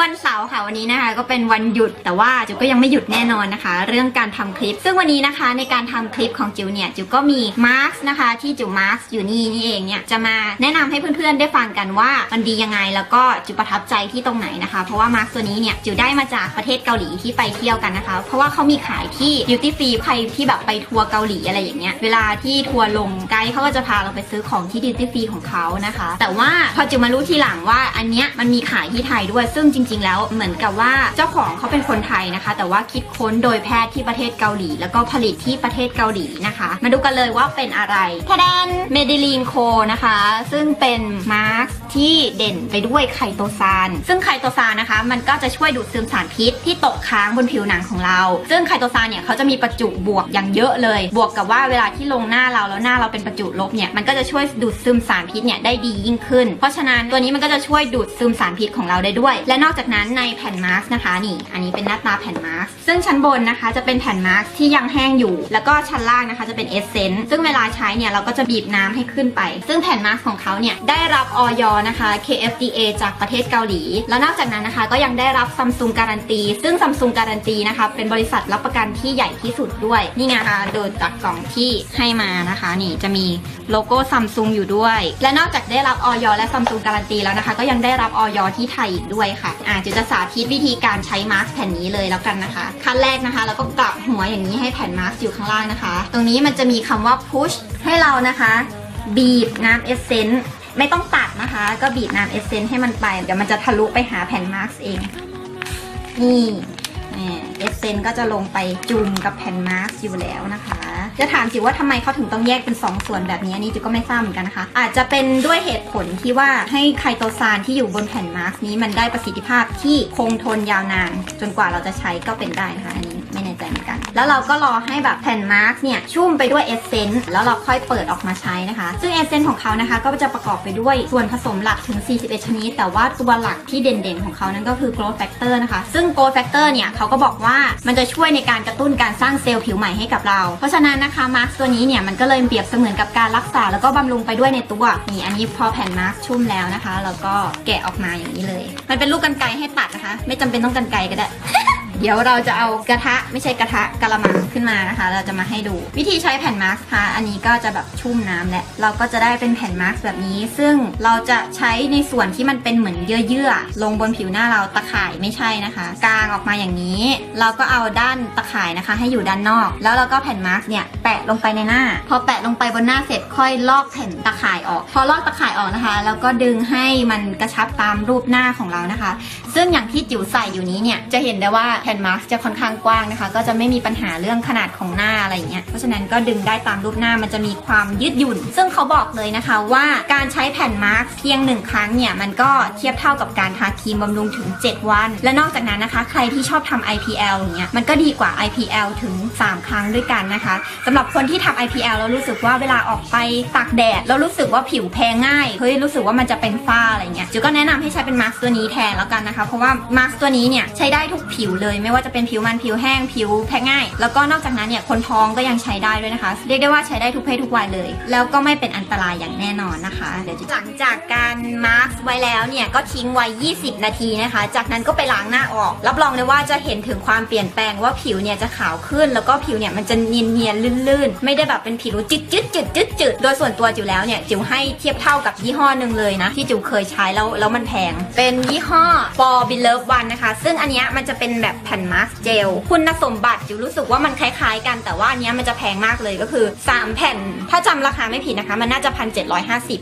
วันเสาร์ค่ะวันนี้นะคะ ก็เป็นวันหยุดแต่ว่าจิ๋วก็ยังไม่หยุดแน่นอนนะคะ เรื่องการทำคลิป ซึ่งวันนี้นะคะในการทำคลิปของจิ๋วเนี่ยจิ๋วก็มีมาร์กนะคะ ที่จิ๋วมาร์กอยู่นี่นี่เองเนี่ยจะมาแนะนำให้เพื่อนๆได้ฟังกันว่ามันดียังไงแล้วก็จิ๋วประทับใจที่ตรงไหนนะคะ เพราะว่ามาร์กตัวนี้เนี่ยจิ๋วได้มาจากประเทศเกาหลีที่ไปเที่ยวกันนะคะ เพราะว่าเขามีขายที่ duty free ใครที่แบบไปทัวร์เกาหลีอะไรอย่างเงี้ยเวลาที่ทัวร์ลงไกด์เขาก็จะพาเราไปซื้อของที่ duty free ของเขานะคะ แต่ว่าพอจิ๋วมารู้ทีหลังว่าอันเนี้ยมันมีขายที่ไทยด้วยซึ่งจริง ๆ แล้วเหมือนกับว่าเจ้าของเขาเป็นคนไทยนะคะ แต่ว่าคิดค้นโดยแพทย์ที่ประเทศเกาหลี แล้วก็ผลิตที่ประเทศเกาหลีนะคะ มาดูกันเลยว่าเป็นอะไรทะแดนเมดิลีนโคนะคะ ซึ่งเป็นมาร์กที่เด่นไปด้วยไคโตซาน ซึ่งไคโตซานนะคะ มันก็จะช่วยดูดซึมสารพิษที่ตกค้างบนผิวหนังของเรา ซึ่งไคโตซานเนี่ยเขาจะมีประจุบวกอย่างเยอะเลย บวกกับว่าเวลาที่ลงหน้าเราแล้วหน้าเราเป็นประจุลบเนี่ย มันก็จะช่วยดูดซึมสารพิษเนี่ยได้ดียิ่งขึ้น เพราะฉะนั้นตัวนี้มันก็จะช่วยดูดซึมสารพิษของเราได้ด้วย และนอกจากนั้นในแผ่นมาสก์นะคะนี่ อันนี้เป็นหน้าตาแผ่นมาสก์ซึ่งชั้นบนนะคะจะเป็นแผ่นมาสก์ที่ยังแห้งอยู่ แล้วก็ชั้นล่างนะคะจะเป็นเอสเซนต์ซึ่งเวลาใช้เนี่ยเราก็จะบีบน้ำให้ขึ้นไป ซึ่งแผ่นมาสก์ของเขาเนี่ยได้รับออยนะคะ KFDA จากประเทศเกาหลี แล้วนอกจากนั้นนะคะก็ยังได้รับซัมซุงการันตีซึ่งซัมซุงการันตีนะคะเป็นบริษัทรับประกันที่ใหญ่ที่สุดด้วยนี่ไงคะโดยจากกล่องที่ให้มานะคะ นี่จะมีโลโก้ซัมซุงอยู่ด้วย และนอกจากได้รับออยและซัมซุงการันตีแล้วนะคะ ก็ยังได้รับออยที่ไทยอีกด้วยค่ะอ่าจะจะสาธิตวิธีการใช้มาสก์แผ่นนี้เลยแล้วกันนะคะ ขั้นแรกนะคะเราก็กลับหัวอย่างนี้ให้แผ่นมาสก์อยู่ข้างล่างนะคะ ตรงนี้มันจะมีคำว่า push ให้เรานะคะ บีบน้ำเอสเซนต์ไม่ต้องตัดนะคะ ก็บีบน้ำเอสเซนต์ให้มันไป เดี๋ยวมันจะทะลุไปหาแผ่นมาสก์เอง นี่เอสเซนต์ก็จะลงไปจุ่มกับแผ่นมาสก์อยู่แล้วนะคะ จะถามจิว่าทำไมเขาถึงต้องแยกเป็น 2 ส่วนแบบนี้อันนี่จิก็ไม่ทราบเหมือนกันนะคะ อาจจะเป็นด้วยเหตุผลที่ว่าให้ไคโตซานที่อยู่บนแผ่นมาสก์นี้มันได้ประสิทธิภาพที่คงทนยาวนาน จนกว่าเราจะใช้ก็เป็นได้นะคะอันนี้ แล้วเราก็รอให้แบบแผ่นมาสก์เนี่ยชุ่มไปด้วยเอสเซนต์แล้วเราค่อยเปิดออกมาใช้นะคะ ซึ่งเอสเซนต์ของเขานะคะ ก็จะประกอบไปด้วยส่วนผสมหลักถึง 41 ชนิด แต่ว่าตัวหลักที่เด่นๆของเขานั้นก็คือ growth factor นะคะ ซึ่ง growth factor เนี่ยเขาก็บอกว่ามันจะช่วยในการกระตุ้นการสร้างเซลล์ผิวใหม่ให้กับเรา เพราะฉะนั้นนะคะมาสก์ตัวนี้เนี่ยมันก็เลยเปรียบเสมือนกับการรักษาแล้วก็บำรุงไปด้วยในตัวนี่อันนี้พอแผ่นมาสก์ชุ่มแล้วนะคะแล้วก็แกะออกมาอย่างนี้เลย มันเป็นลูกกันไกให้ตัดนะคะ ไม่จำเป็นต้องกันไกก็ได้ เดี๋ยวเราจะเอากระทะไม่ใช่กระทะกะละมังขึ้นมานะคะ เราจะมาให้ดูวิธีใช้แผ่นมาสก์ค่ะอันนี้ก็จะแบบชุ่มน้ำและเราก็จะได้เป็นแผ่นมาสก์แบบนี้ ซึ่งเราจะใช้ในส่วนที่มันเป็นเหมือนเยื่อๆลงบนผิวหน้าเราตะข่ายไม่ใช่นะคะกางออกมาอย่างนี้ เราก็เอาด้านตะข่ายนะคะ ให้อยู่ด้านนอก แล้วเราก็แผ่นมาสก์เนี่ยแปะลงไปในหน้า พอแปะลงไปบนหน้าเสร็จค่อยลอกแผ่นตะข่ายออก พอลอกตะข่ายออกนะคะ แล้วก็ดึงให้มันกระชับตามรูปหน้าของเรานะคะ ซึ่งอย่างที่จิ๋วใส่อยู่นี้เนี่ยจะเห็นได้ว่าแผ่นมาสก์จะค่อนข้างกว้างนะคะ ก็จะไม่มีปัญหาเรื่องขนาดของหน้าอะไรอย่างเงี้ยเพราะฉะนั้นก็ดึงได้ตามรูปหน้ามันจะมีความยืดหยุ่น ซึ่งเขาบอกเลยนะคะว่าการใช้แผ่นมาสก์เพียงหนึ่งครั้งเนี่ยมันก็เทียบเท่ากับการทาครีมบำรุงถึง 7 วัน และนอกจากนั้นนะคะ ใครที่ชอบทำ IPL อย่างเงี้ยมันก็ดีกว่า IPL ถึง 3 ครั้งด้วยกันนะคะสำหรับคนที่ทำ IPL แล้วรู้สึกว่าเวลาออกไปตากแดดแล้วรู้สึกว่าผิวแพ้ง่ายเฮ้ยรู้สึกว่ามันจะเป็นฝ้าอะไรเงี้ยจิวก็แนะนำให้ใช้เป็นมาสก์ตัวนี้แทนแล้วกันนะคะ เพราะว่ามาสก์ตัวนี้เนี่ยใช้ได้ทุกผิวเลยไม่ว่าจะเป็นผิวมันผิวแห้งผิวแพ้ง่าย แล้วก็นอกจากนั้นเนี่ยคนท้องก็ยังใช้ได้ด้วยนะคะ เรียกได้ว่าใช้ได้ทุกเพศทุกวัยเลย แล้วก็ไม่เป็นอันตรายอย่างแน่นอนนะคะเดี๋ยวหลังจากการมาสก์ไว้แล้วเนี่ยก็ทิ้งไว้ 20 นาทีนะคะ จากนั้นก็ไปล้างหน้าออก รับรองเลยว่าจะเห็นถึงความเปลี่ยนแปลงว่าผิวเนี่ยจะขาวขึ้น แล้วก็ผิวเนี่ยมันจะเนียนเนียนลื่นๆ ไม่ได้แบบเป็นผิวจืดจืดจืดจืดจืดโดยส่วนตัวจิ๋วแล้วเนี่ยจิ๋วให้เทียบเท่ากับยี่ห้อหนึ่งเลยนะ ที่จิ๋วเคยใช้แล้วแล้วมันแพง เป็นยี่ห้อ For Beloved One นะคะ ซึ่งอันเนี้ยมันจะเป็นแบบแผ่นมาสก์เจลคุณสมบัติจิวรู้สึกว่ามันคล้ายๆ กันแต่ว่าอันเนี้ยมันจะแพงมากเลยก็คือ 3 แผ่น ถ้าจำราคาไม่ผิดนะคะ มันน่าจะพันเจ็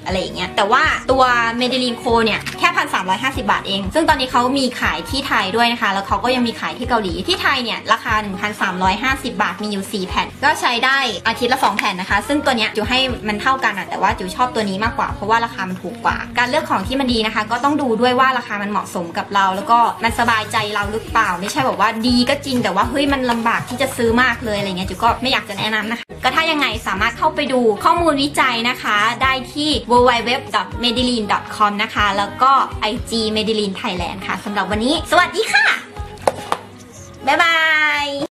อะไรอย่างเงี้ยแต่ว่าตัวเมดิลีนโคเนี่ยแค่พันสามบาทเอง ซึ่งตอนนี้เขามีขายที่ไทยด้วยนะคะ แล้วเขาก็ยังมีขายที่เกาหลีที่ไทยเนี่ยราคา 1,350 บาทมีอยู่ 4 แผ่น ก็ใช้ได้อาทิตย์ละ 2 แผ่นนะคะ ซึ่งตัวเนี้ยจิวให้มันเท่ากันอะแต่ว่าจิวชอบตัวนี้มากกว่าเพราะว่าราคามันถูกกว่า การเลือกของที่มันดีนะคะ ก็ต้องดูด้วยว่าราคามันเหมาะสมกับเรา แล้วก็มันสบายใจเราหรือเปล่าไม่ใช่แบบว่าดีก็จริงแต่ว่าเฮ้ยมันลำบากที่จะซื้อมากเลยอะไรเงี้ยจูก็ไม่อยากจะแนะนำนะคะก็ถ้ายังไงสามารถเข้าไปดูข้อมูลวิจัยนะคะ ได้ที่ www.medellin.com นะคะ แล้วก็ IG Medellin Thailand ค่ะสำหรับวันนี้ สวัสดีค่ะ บ๊ายบาย